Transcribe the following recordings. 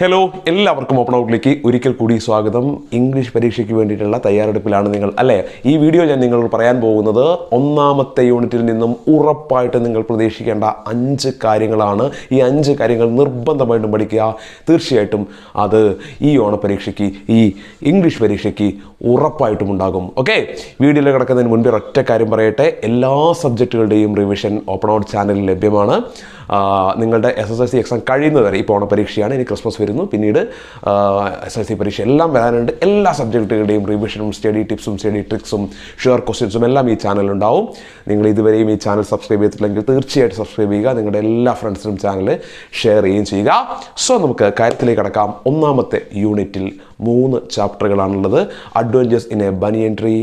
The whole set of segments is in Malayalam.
ഹലോ എല്ലാവർക്കും ഓപ്പൺ ഔട്ടിലേക്ക് ഒരിക്കൽ കൂടി സ്വാഗതം. ഇംഗ്ലീഷ് പരീക്ഷയ്ക്ക് വേണ്ടിയിട്ടുള്ള തയ്യാറെടുപ്പിലാണ് നിങ്ങൾ അല്ലേ? ഈ വീഡിയോ ഞാൻ നിങ്ങളോട് പറയാൻ പോകുന്നത് ഒന്നാമത്തെ യൂണിറ്റിൽ നിന്നും ഉറപ്പായിട്ട് നിങ്ങൾ പ്രതീക്ഷിക്കേണ്ട അഞ്ച് കാര്യങ്ങളാണ്. ഈ അഞ്ച് കാര്യങ്ങൾ നിർബന്ധമായിട്ടും പഠിക്കുക. തീർച്ചയായിട്ടും അത് ഈ ഓണപരീക്ഷയ്ക്ക് ഈ ഇംഗ്ലീഷ് പരീക്ഷയ്ക്ക് ഉറപ്പായിട്ടും ഉണ്ടാകും. ഓക്കെ വീഡിയോയിൽ കിടക്കുന്നതിന് മുൻപ് ഒറ്റ കാര്യം പറയട്ടെ. എല്ലാ സബ്ജക്റ്റുകളുടെയും റിവിഷൻ ഓപ്പൺ ഔട്ട് ചാനലിൽ ലഭ്യമാണ്. നിങ്ങളുടെ S S L C exam കഴിയുന്നവരെ ഇപ്പോൾ ഓണപരീക്ഷയാണ്. ഇനി ക്രിസ്മസ് വരുന്നു പിന്നീട് എസ് എൽ സി പരീക്ഷ എല്ലാം വരാനുണ്ട്. എല്ലാ സബ്ജക്റ്റുകളുടെയും റിവിഷനും സ്റ്റഡി ടിപ്സും സ്റ്റഡി ട്രിക്സും ഷുവർ ക്വസ്റ്റ്യൻസും എല്ലാം ഈ ചാനലുണ്ടാവും നിങ്ങൾ ഇതുവരെയും ഈ ചാനൽ സബ്സ്ക്രൈബ് ചെയ്തിട്ടില്ലെങ്കിൽ തീർച്ചയായിട്ടും സബ്സ്ക്രൈബ് ചെയ്യുക. നിങ്ങളുടെ എല്ലാ ഫ്രണ്ട്സിനും ചാനൽ ഷെയർ ചെയ്യുകയും ചെയ്യുക. സോ നമുക്ക് കാര്യത്തിലേക്ക് കടക്കാം. ഒന്നാമത്തെ യൂണിറ്റിൽ മൂന്ന് ചാപ്റ്ററുകളാണുള്ളത് adventures in a banyan tree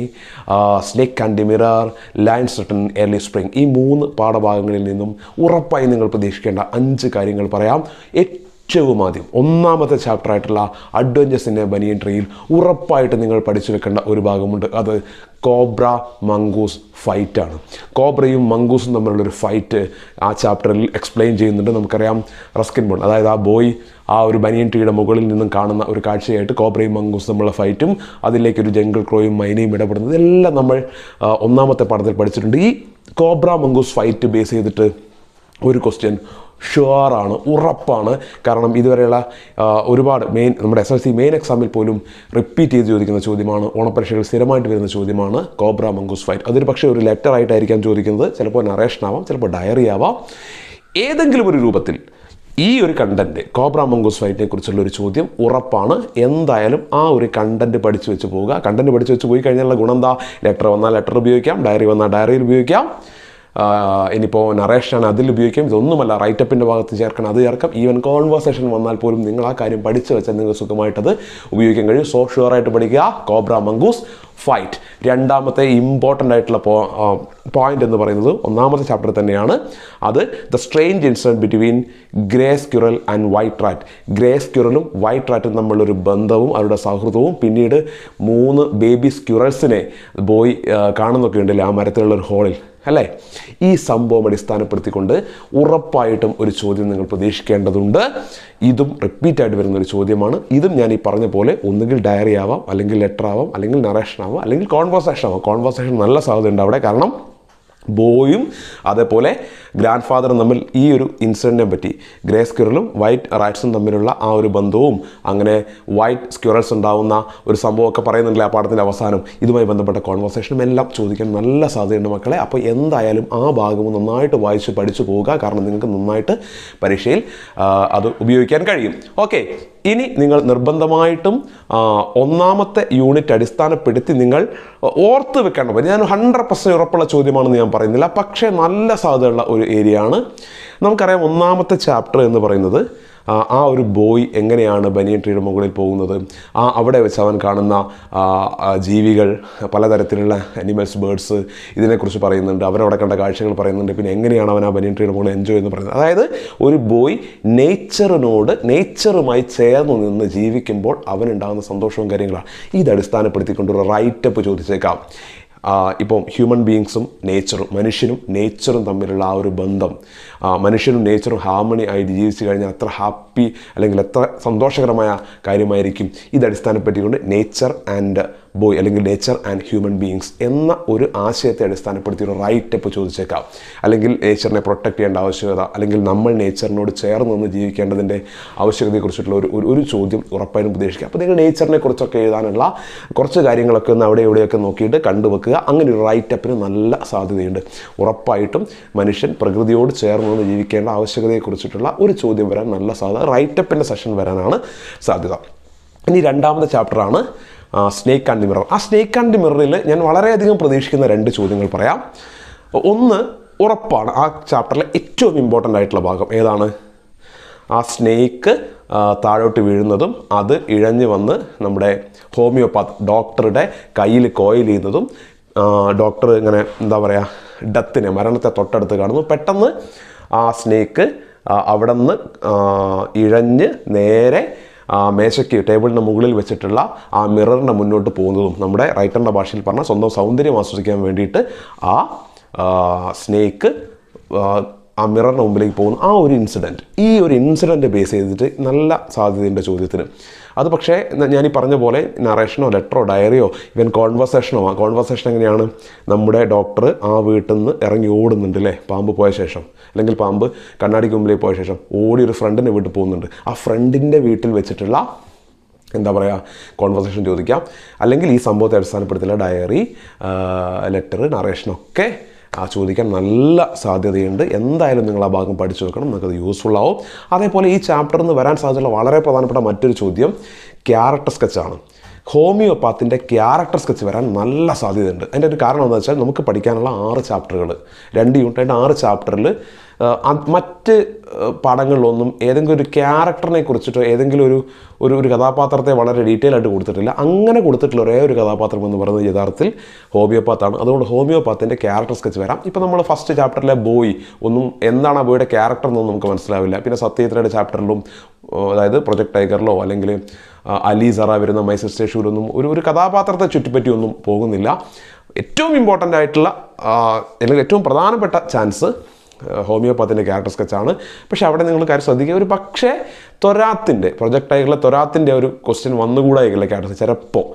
snake and mirror lines written early spring ഈ മൂന്ന് പാഠഭാഗങ്ങളിൽ നിന്നും ഉറപ്പായി നിങ്ങൾ പ്രതീക്ഷിക്കേണ്ട അഞ്ച് കാര്യങ്ങൾ പറയാം. ആദ്യം ഒന്നാമത്തെ ചാപ്റ്റർ ആയിട്ടുള്ള അഡ്വഞ്ചേഴ്സ് ഇൻ ബനിയൻ ട്രീയിൽ ഉറപ്പായിട്ട് നിങ്ങൾ പഠിച്ചു വെക്കേണ്ട ഒരു ഭാഗമുണ്ട്. അത് കോബ്ര മംഗൂസ് ഫൈറ്റാണ് കോബ്രയും മംഗൂസും തമ്മിലുള്ളൊരു ഫൈറ്റ് ആ ചാപ്റ്ററിൽ എക്സ്പ്ലെയിൻ ചെയ്യുന്നുണ്ട്. നമുക്കറിയാം റസ്കിൻ ബോൺ അതായത് ആ ബോയ് ആ ഒരു ബനിയൻ ട്രീയുടെ മുകളിൽ നിന്നും കാണുന്ന ഒരു കാഴ്ചയായിട്ട് കോബ്രയും മംഗൂസും തമ്മിലുള്ള ഫൈറ്റും അതിലേക്ക് ഒരു ജംഗിൾ ക്രോയും മൈനയും ഇടപെടുന്നത് എല്ലാം നമ്മൾ ഒന്നാമത്തെ പാഠത്തിൽ പഠിച്ചിട്ടുണ്ട്. ഈ കോബ്ര മംഗൂസ് ഫൈറ്റ് ബേസ് ചെയ്തിട്ട് ഒരു ക്വസ്റ്റ്യൻ ഷുവറാണ് ഉറപ്പാണ്. കാരണം ഇതുവരെയുള്ള ഒരുപാട് മെയിൻ നമ്മുടെ എസ് എൽ സി മെയിൻ എക്സാമിൽ പോലും റിപ്പീറ്റ് ചെയ്ത് ചോദിക്കുന്ന ചോദ്യമാണ് ഓണപരീക്ഷകൾ സ്ഥിരമായിട്ട് വരുന്ന ചോദ്യമാണ് കോബ്ര മംഗൂസ് ഫൈറ്റ്. അതൊരു പക്ഷേ ഒരു ലെറ്റർ ആയിട്ടായിരിക്കാം ചോദിക്കുന്നത്. ചിലപ്പോൾ നറേഷൻ ആവാം ചിലപ്പോൾ ഡയറി ആവാം. ഏതെങ്കിലും ഒരു രൂപത്തിൽ ഈ ഒരു കണ്ടന്റ് കോബ്ര മംഗൂസ് ഫൈറ്റിനെ കുറിച്ചുള്ള ഒരു ചോദ്യം ഉറപ്പാണ്. എന്തായാലും ആ ഒരു കണ്ടന്റ് പഠിച്ചു വെച്ച് പോവുക. കണ്ടന്റ് പഠിച്ചു വെച്ച് പോയി കഴിഞ്ഞാലുള്ള ഗുണം എന്താ? ലെറ്റർ വന്നാൽ ലെറ്റർ ഉപയോഗിക്കാം ഡയറി വന്നാൽ ഡയറിയിൽ ഉപയോഗിക്കാം. ഇനിയിപ്പോൾ നറേഷനാണ് അതിൽ ഉപയോഗിക്കാം. ഇതൊന്നുമല്ല റൈറ്റപ്പിന്റെ ഭാഗത്ത് ചേർക്കണം. അത് ചേർക്കാം. ഈവൻ കോൺവേഴ്സേഷൻ വന്നാൽ പോലും നിങ്ങൾ ആ കാര്യം പഠിച്ചു വെച്ചാൽ നിങ്ങൾക്ക് സുഖമായിട്ടത് ഉപയോഗിക്കാൻ കഴിയും. സോ ഷുവറായിട്ട് പഠിക്കുക. കോബ്ര മംഗൂസ് ഫൈറ്റ് രണ്ടാമത്തെ ഇമ്പോർട്ടന്റ് ആയിട്ടുള്ള പോയിന്റ് എന്ന് പറയുന്നത് ഒന്നാമത്തെ ചാപ്റ്റർ തന്നെയാണ്. അത് the strange incident between grey squirrel and white rat grey സ്ക്യുറലും white റാറ്റും തമ്മിലൊരു ബന്ധവും അവരുടെ സൗഹൃദവും പിന്നീട് മൂന്ന് ബേബി സ്ക്യുറൽസിനെ ബോയ് കാണുന്നൊക്കെ ഉണ്ടല്ലേ ആ മരത്തിലുള്ള ഒരു ഹോളിൽ അല്ലേ? ഈ സംഭവം അടിസ്ഥാനപ്പെടുത്തിക്കൊണ്ട് ഉറപ്പായിട്ടും ഒരു ചോദ്യം നിങ്ങൾ പ്രതീക്ഷിക്കേണ്ടതുണ്ട്. ഇതും റിപ്പീറ്റ് ആയിട്ട് വരുന്ന ഒരു ചോദ്യമാണ്. ഇതും ഞാൻ ഈ പറഞ്ഞ പോലെ ഒന്നുകിൽ ഡയറി ആവാം അല്ലെങ്കിൽ ലെറ്റർ ആവാം അല്ലെങ്കിൽ നറേഷൻ ആവാം അല്ലെങ്കിൽ കോൺവേഴ്സേഷൻ ആവാം. കോൺവേഴ്സേഷൻ നല്ല സാധ്യതയുണ്ട് അവിടെ. കാരണം ബോയും അതേപോലെ ഗ്രാൻഡ് ഫാദറും തമ്മിൽ ഈ ഒരു ഇൻസിഡന്റിനെ പറ്റി. ഗ്രേ സ്ക്യൂറലും വൈറ്റ് റൈറ്റ്സും തമ്മിലുള്ള ആ ഒരു ബന്ധവും അങ്ങനെ വൈറ്റ് സ്ക്യൂറൽസ് ഉണ്ടാവുന്ന ഒരു സംഭവമൊക്കെ പറയുന്നുണ്ടല്ലേ ആ പാഠത്തിന്റെ അവസാനം. ഇതുമായി ബന്ധപ്പെട്ട കോൺവെർസേഷനും എല്ലാം ചോദിക്കാൻ നല്ല സാധ്യതയുണ്ട് മക്കളെ. അപ്പോൾ എന്തായാലും ആ ഭാഗവും നന്നായിട്ട് വായിച്ച് പഠിച്ചു പോവുക. കാരണം നിങ്ങൾക്ക് നന്നായിട്ട് പരീക്ഷയിൽ അത് ഉപയോഗിക്കാൻ കഴിയും. ഓക്കെ ഇനി നിങ്ങൾ നിർബന്ധമായിട്ടും ഒന്നാമത്തെ യൂണിറ്റ് അടിസ്ഥാനപ്പെടുത്തി നിങ്ങൾ ഓർത്ത് വെക്കേണ്ട ഞാൻ ഹൺഡ്രഡ് പെർസെന്റ് ഉറപ്പുള്ള ചോദ്യമാണെന്ന് ഞാൻ പറയുന്നില്ല. പക്ഷേ നല്ല സാധ്യതയുള്ള ഒരു ഏരിയ ആണ് നമുക്കറിയാം ഒന്നാമത്തെ ചാപ്റ്റർ എന്ന് പറയുന്നത് ആ, ഒരു ബോയ് എങ്ങനെയാണ് ബനിയൻ ട്രീയുടെ മുകളിൽ പോകുന്നത്. ആ അവിടെ വെച്ച് അവൻ കാണുന്ന ജീവികൾ പലതരത്തിലുള്ള അനിമൽസ് ബേഡ്സ് ഇതിനെക്കുറിച്ച് പറയുന്നുണ്ട്. അവരവിടെ കണ്ട കാഴ്ചകൾ പറയുന്നുണ്ട്. പിന്നെ എങ്ങനെയാണ് അവൻ ആ ബനിയൻ ട്രീയുടെ മുകളിൽ എൻജോയ് എന്ന് പറയുന്നത്? അതായത് ഒരു ബോയ് നേച്ചറിനോട് നേച്ചറുമായി ചേർന്ന് നിന്ന് ജീവിക്കുമ്പോൾ അവനുണ്ടാകുന്ന സന്തോഷവും കാര്യങ്ങളാണ്. ഇത് അടിസ്ഥാനപ്പെടുത്തിക്കൊണ്ട് ഒരു റൈറ്റപ്പ് ചോദിച്ചേക്കാം. ഇപ്പം ഹ്യൂമൻ ബീങ്സും നേച്ചറും മനുഷ്യനും നേച്ചറും തമ്മിലുള്ള ആ ഒരു ബന്ധം. മനുഷ്യനും നേച്ചറും ഹാർമണി ആയിട്ട് ജീവിച്ചു കഴിഞ്ഞാൽ അത്ര ഹാപ്പി അല്ലെങ്കിൽ എത്ര സന്തോഷകരമായ കാര്യമായിരിക്കും. ഇത് അടിസ്ഥാനപ്പെടുത്തിക്കൊണ്ട് നേച്ചർ ആൻഡ് ബോയ് അല്ലെങ്കിൽ നേച്ചർ ആൻഡ് ഹ്യൂമൻ ബീങ്സ് എന്ന ഒരു ആശയത്തെ അടിസ്ഥാനപ്പെടുത്തി ഒരു റൈറ്റ് ഇപ്പോൾ ചോദിച്ചേക്കാം. അല്ലെങ്കിൽ നേച്ചറിനെ പ്രൊട്ടക്ട് ചെയ്യേണ്ട ആവശ്യകത അല്ലെങ്കിൽ നമ്മൾ നേച്ചറിനോട് ചേർന്ന് നിന്ന് ജീവിക്കേണ്ടതിന്റെ ആവശ്യകതയെക്കുറിച്ചിട്ടുള്ള ഒരു ഒരു- ചോദ്യം ഉറപ്പായും പ്രതീക്ഷിക്കുക അപ്പോൾ നിങ്ങൾ നേച്ചറിനെ കുറിച്ചൊക്കെ എഴുതാനുള്ള കുറച്ച് കാര്യങ്ങളൊക്കെ ഒന്ന് അവിടെ ഇവിടെയൊക്കെ നോക്കിയിട്ട് കണ്ടുവെക്കുക. അങ്ങനെ ഒരു റൈറ്റ് അപ്പിന് നല്ല സാധ്യതയുണ്ട്. ഉറപ്പായിട്ടും മനുഷ്യൻ പ്രകൃതിയോട് ചേർന്ന് നിന്ന് ജീവിക്കേണ്ട ആവശ്യകതയെക്കുറിച്ചിട്ടുള്ള ഒരു ചോദ്യം വരാൻ നല്ല സാധ്യത റൈറ്റപ്പിന്റെ സെഷൻ വരാനാണ് സാധ്യത. ഇനി രണ്ടാമത്തെ ചാപ്റ്ററാണ് സ്നേക്ക് ആൻഡ് മിറർ ആ സ്നേക്ക് ആൻഡ് മിററിൽ ഞാൻ വളരെയധികം പ്രതീക്ഷിക്കുന്ന രണ്ട് ചോദ്യങ്ങൾ പറയാം. ഒന്ന് ഉറപ്പാണ് ആ ചാപ്റ്ററിലെ ഏറ്റവും ഇമ്പോർട്ടന്റ് ആയിട്ടുള്ള ഭാഗം ഏതാണ്? ആ സ്നേക്ക് താഴോട്ട് വീഴുന്നതും അത് ഇഴഞ്ഞു വന്ന് നമ്മുടെ ഹോമിയോപാത്ത് ഡോക്ടറുടെ കയ്യിൽ കോയിൽ ചെയ്യുന്നതും ഡോക്ടർ ഇങ്ങനെ എന്താ പറയുക ഡത്തിനെ മരണത്തെ തൊട്ടടുത്ത് കാണുന്നു. പെട്ടെന്ന് ആ സ്നേക്ക് അവിടെ നിന്ന് ഇഴഞ്ഞ് നേരെ മേശയ്ക്ക് ടേബിളിന് മുകളിൽ വെച്ചിട്ടുള്ള ആ മിററിന്റെ മുന്നോട്ട് പോകുന്നതും നമ്മുടെ റൈറ്ററിന്റെ ഭാഷയിൽ പറഞ്ഞ സ്വന്തം സൗന്ദര്യം ആസ്വദിക്കാൻ വേണ്ടിയിട്ട് ആ സ്നേക്ക് ആ മിററിന് മുമ്പിലേക്ക് പോകുന്നു. ആ ഒരു ഇൻസിഡന്റ് ഈ ഒരു ഇൻസിഡന്റ് ബേസ് ചെയ്തിട്ട് നല്ല സാധ്യതയുണ്ട് ചോദ്യത്തിന്. അത് പക്ഷേ ഞാൻ ഈ പറഞ്ഞ പോലെ നറേഷനോ ലെറ്ററോ ഡയറിയോ ഇവൻ കോൺവെർസേഷനോ ആ കോൺവെർസേഷൻ എങ്ങനെയാണ്? നമ്മുടെ ഡോക്ടർ ആ വീട്ടിൽ നിന്ന് ഇറങ്ങി ഓടുന്നുണ്ട് അല്ലേ പാമ്പ് പോയ ശേഷം. അല്ലെങ്കിൽ പാമ്പ് കണ്ണാടിക്ക് മുമ്പിലേക്ക് പോയ ശേഷം ഓടി ഒരു ഫ്രണ്ടിന്റെ വീട്ടിൽ പോകുന്നുണ്ട്. ആ ഫ്രണ്ടിന്റെ വീട്ടിൽ വെച്ചിട്ടുള്ള എന്താ പറയുക കോൺവെർസേഷൻ ചോദിക്കാം. അല്ലെങ്കിൽ ഈ സംഭവത്തെ അടിസ്ഥാനപ്പെടുത്തിയുള്ള ഡയറി ലെറ്റർ നറേഷനൊക്കെ ആ ചോദിക്കാൻ നല്ല സാധ്യതയുണ്ട്. എന്തായാലും നിങ്ങൾ ആ ഭാഗം പഠിച്ചു വെക്കണം നിങ്ങൾക്കത് യൂസ്ഫുൾ ആവും. അതേപോലെ ഈ ചാപ്റ്ററിൽ നിന്ന് വരാൻ സാധ്യതയുള്ള വളരെ പ്രധാനപ്പെട്ട മറ്റൊരു ചോദ്യം ക്യാരക്ടർ സ്കെച്ചാണ് ഹോമിയോപാത്തിന്റെ ക്യാരക്ടർ സ്കെച്ച് വരാൻ നല്ല സാധ്യതയുണ്ട്. അതിന്റെ ഒരു കാരണം എന്താണെന്ന് വെച്ചാൽ നമുക്ക് പഠിക്കാനുള്ള ആറ് ചാപ്റ്ററുകൾ രണ്ട് യൂണിറ്റായിട്ട് ആറ് ചാപ്റ്ററിൽ മറ്റ് പടങ്ങളിലൊന്നും ഏതെങ്കിലും ഒരു ക്യാരക്ടറിനെ കുറിച്ചിട്ടോ ഏതെങ്കിലും ഒരു ഒരു ഒരു കഥാപാത്രത്തെ വളരെ ഡീറ്റെയിൽ ആയിട്ട് കൊടുത്തിട്ടില്ല. അങ്ങനെ കൊടുത്തിട്ടുള്ള ഒരേ ഒരു കഥാപാത്രം എന്ന് പറയുന്നത് യഥാർത്ഥത്തിൽ ഹോമിയോപാത്താണ്. അതുകൊണ്ട് ഹോമിയോപാത്തിന്റെ ക്യാരക്ടർ സ്കെച്ച് വരാം. ഇപ്പോൾ നമ്മൾ ഫസ്റ്റ് ചാപ്റ്ററിലെ ബോയ് ഒന്നും എന്താണ് ആ ബോയുടെ ക്യാരക്ടർ എന്നൊന്നും നമുക്ക് മനസ്സിലാവില്ല. പിന്നെ സത്യത്രയുടെ ചാപ്റ്ററിലും അതായത് പ്രൊജക്ട് ടൈഗറിലോ അല്ലെങ്കിൽ അലി സറ വരുന്ന മൈ സിസ്റ്റർ ഒരു ഒരു കഥാപാത്രത്തെ ചുറ്റിപ്പറ്റിയൊന്നും പോകുന്നില്ല. ഏറ്റവും ഇമ്പോർട്ടന്റ് ആയിട്ടുള്ള അല്ലെങ്കിൽ ഏറ്റവും പ്രധാനപ്പെട്ട ചാൻസ് ഹോമിയോപ്പത്തിന്റെ ക്യാരക്ടർ സ്കെച്ചാണ് പക്ഷേ അവിടെ നിങ്ങൾ കാര്യം ശ്രദ്ധിക്കുക ഒരു പക്ഷേ തൊരാത്തിന്റെ പ്രൊജക്റ്റായിട്ടുള്ള തൊരാത്തിന്റെ ഒരു ക്വസ്റ്റ്യൻ വന്നുകൂടായിരിക്കില്ല ക്യാരക്ടർ ചിലപ്പോൾ.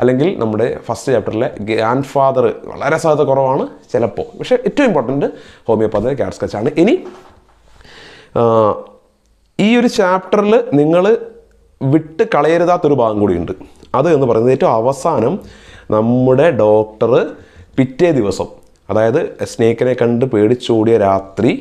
അല്ലെങ്കിൽ നമ്മുടെ ഫസ്റ്റ് ചാപ്റ്ററിലെ ഗ്രാൻഡ് ഫാദർ വളരെ സാധ്യത കുറവാണ് ചിലപ്പോൾ. പക്ഷേ ഏറ്റവും ഇമ്പോർട്ടന്റ് ഹോമിയോപ്പത്തിന്റെ ക്യാരക്ടർ സ്കെച്ചാണ് ഇനി ഈ ഒരു ചാപ്റ്ററിൽ നിങ്ങൾ വിട്ട് കളയരുതാത്തൊരു ഭാഗം കൂടിയുണ്ട്. അത് എന്ന് പറയുന്നത് ഏറ്റവും അവസാനം നമ്മുടെ ഡോക്ടർ പിറ്റേ ദിവസം അതായത് സ്നേക്കിനെ കണ്ട് പേടിച്ചോടിയ രാത്രി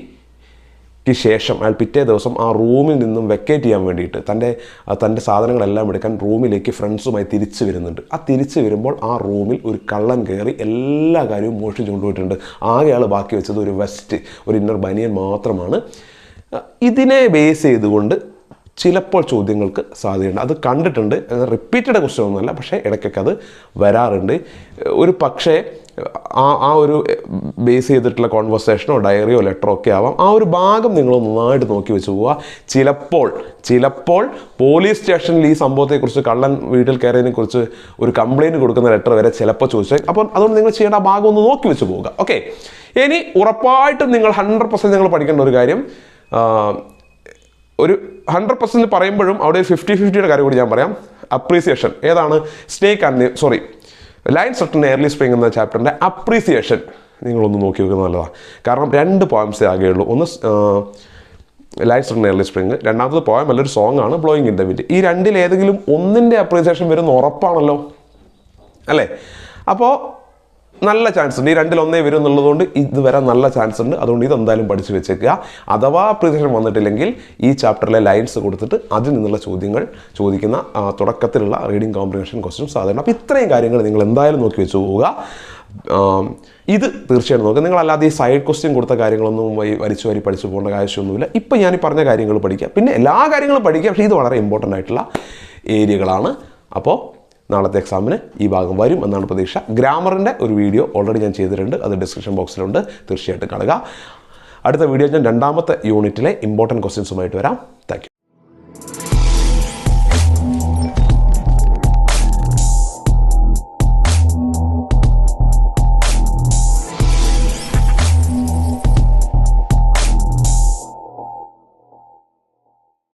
ശേഷം അയാൾ പിറ്റേ ദിവസം ആ റൂമിൽ നിന്നും വെക്കേറ്റ് ചെയ്യാൻ വേണ്ടിയിട്ട് തന്റെ തന്റെ സാധനങ്ങളെല്ലാം എടുക്കാൻ റൂമിലേക്ക് ഫ്രണ്ട്സുമായി തിരിച്ചു വരുന്നുണ്ട്. ആ തിരിച്ചു വരുമ്പോൾ ആ റൂമിൽ ഒരു കള്ളൻ കയറി എല്ലാ കാര്യവും മോഷിച്ചു കൊണ്ടുപോയിട്ടുണ്ട്. ആകെ ആൾ ബാക്കി വെച്ചത് ഒരു വെസ്റ്റ് ഒരു ഇന്നർ ബനിയൻ മാത്രമാണ്. ഇതിനെ ബേസ് ചെയ്തുകൊണ്ട് ചിലപ്പോൾ ചോദ്യങ്ങൾക്ക് സാധ്യതയുണ്ട്. അത് കണ്ടിട്ടുണ്ട്. റിപ്പീറ്റഡ് ക്വസ്റ്റ്യൻ ഒന്നുമല്ല പക്ഷേ ഇടയ്ക്കൊക്കെ അത് വരാറുണ്ട്. ഒരു പക്ഷേ ആ ആ ഒരു ബേസ് ചെയ്തിട്ടുള്ള കോൺവെർസേഷനോ ഡയറിയോ ലെറ്ററോ ഒക്കെ ആവാം. ആ ഒരു ഭാഗം നിങ്ങൾ നന്നായിട്ട് നോക്കി വെച്ച് പോവുക. ചിലപ്പോൾ ചിലപ്പോൾ പോലീസ് സ്റ്റേഷനിൽ ഈ സംഭവത്തെക്കുറിച്ച് കള്ളൻ വീട്ടിൽ കയറിയതിനെക്കുറിച്ച് ഒരു കംപ്ലയിന്റ് കൊടുക്കുന്ന ലെറ്റർ വരെ ചിലപ്പോൾ ചോദിച്ചാൽ അപ്പോൾ അതുകൊണ്ട് നിങ്ങൾ ചെയ്യേണ്ട ആ ഭാഗം ഒന്ന് നോക്കി വെച്ച് പോവുക. ഓക്കെ ഇനി ഉറപ്പായിട്ടും നിങ്ങൾ ഹൺഡ്രഡ് പെർസെന്റ് നിങ്ങൾ പഠിക്കേണ്ട ഒരു കാര്യം ഒരു ഹൺഡ്രഡ് പെർസെന്റ് പറയുമ്പോഴും അവിടെ ഒരു ഫിഫ്റ്റി ഫിഫ്റ്റിയുടെ കാര്യം കൂടി ഞാൻ പറയാം. അപ്രീസിയേഷൻ ഏതാണ്? Snake and sorry line written early spring എന്ന ചാപ്റ്ററിന്റെ അപ്രീസിയേഷൻ നിങ്ങളൊന്ന് നോക്കി വെക്കുന്നത് നല്ലതാണ് കാരണം രണ്ട് പോയിംസേ ആകെയുള്ളൂ. ഒന്ന് ലൈൻ റിട്ടൺ എയർലി സ്പ്രിങ് രണ്ടാമത്തത് പോയം അല്ലൊരു സോങ് ആണ് ബ്ലോയിങ് ഇൻ ദ വിൻഡ് ഈ രണ്ടിൽ ഏതെങ്കിലും ഒന്നിന്റെ അപ്രീസിയേഷൻ വരുന്ന ഉറപ്പാണല്ലോ. അല്ലേ? അപ്പോൾ നല്ല ചാൻസ് ഉണ്ട്. ഈ രണ്ടിൽ ഒന്നേ വരും എന്നുള്ളതുകൊണ്ട് ഇത് വരാൻ നല്ല ചാൻസ് ഉണ്ട്. അതുകൊണ്ട് ഇതെന്തായാലും പഠിച്ചു വെച്ചേക്കുക. അഥവാ പ്രിപ്പറേഷൻ വന്നിട്ടില്ലെങ്കിൽ ഈ ചാപ്റ്ററിലെ ലൈൻസ് കൊടുത്തിട്ട് അതിൽ നിന്നുള്ള ചോദ്യങ്ങൾ ചോദിക്കുന്ന തുടക്കത്തിലുള്ള റീഡിംഗ് കോമ്പ്രിഹൻഷൻ ക്വസ്റ്റ്യൻ സാധാരണ. അപ്പോൾ ഇത്രയും കാര്യങ്ങൾ നിങ്ങൾ എന്തായാലും നോക്കി വെച്ച് പോവുക. ഇത് തീർച്ചയായിട്ടും നോക്കുക. നിങ്ങളല്ലാതെ ഈ സൈഡ് ക്വസ്റ്റ്യൻ കൊടുത്ത കാര്യങ്ങളൊന്നും വരിച്ചു വരി പഠിച്ചു പോകേണ്ട ആവശ്യമൊന്നുമില്ല. ഇപ്പം ഞാൻ ഈ പറഞ്ഞ കാര്യങ്ങൾ പഠിക്കുക പിന്നെ എല്ലാ കാര്യങ്ങളും പഠിക്കുക പക്ഷേ ഇത് വളരെ ഇമ്പോർട്ടന്റ് ആയിട്ടുള്ള ഏരിയകളാണ്. അപ്പോൾ നാളത്തെ എക്സാമിന് ഈ ഭാഗം വരും എന്നാണ് പ്രതീക്ഷ. ഗ്രാമറിന്റെ ഒരു വീഡിയോ ഓൾറെഡി ഞാൻ ചെയ്തിട്ടുണ്ട്. അത് ഡിസ്ക്രിപ്ഷൻ ബോക്സിലുണ്ട് തീർച്ചയായിട്ടും കാണുക. അടുത്ത വീഡിയോ ഞാൻ രണ്ടാമത്തെ യൂണിറ്റിലെ ഇമ്പോർട്ടന്റ് ക്വസ്റ്റ്യൻസുമായിട്ട് വരാം. താങ്ക്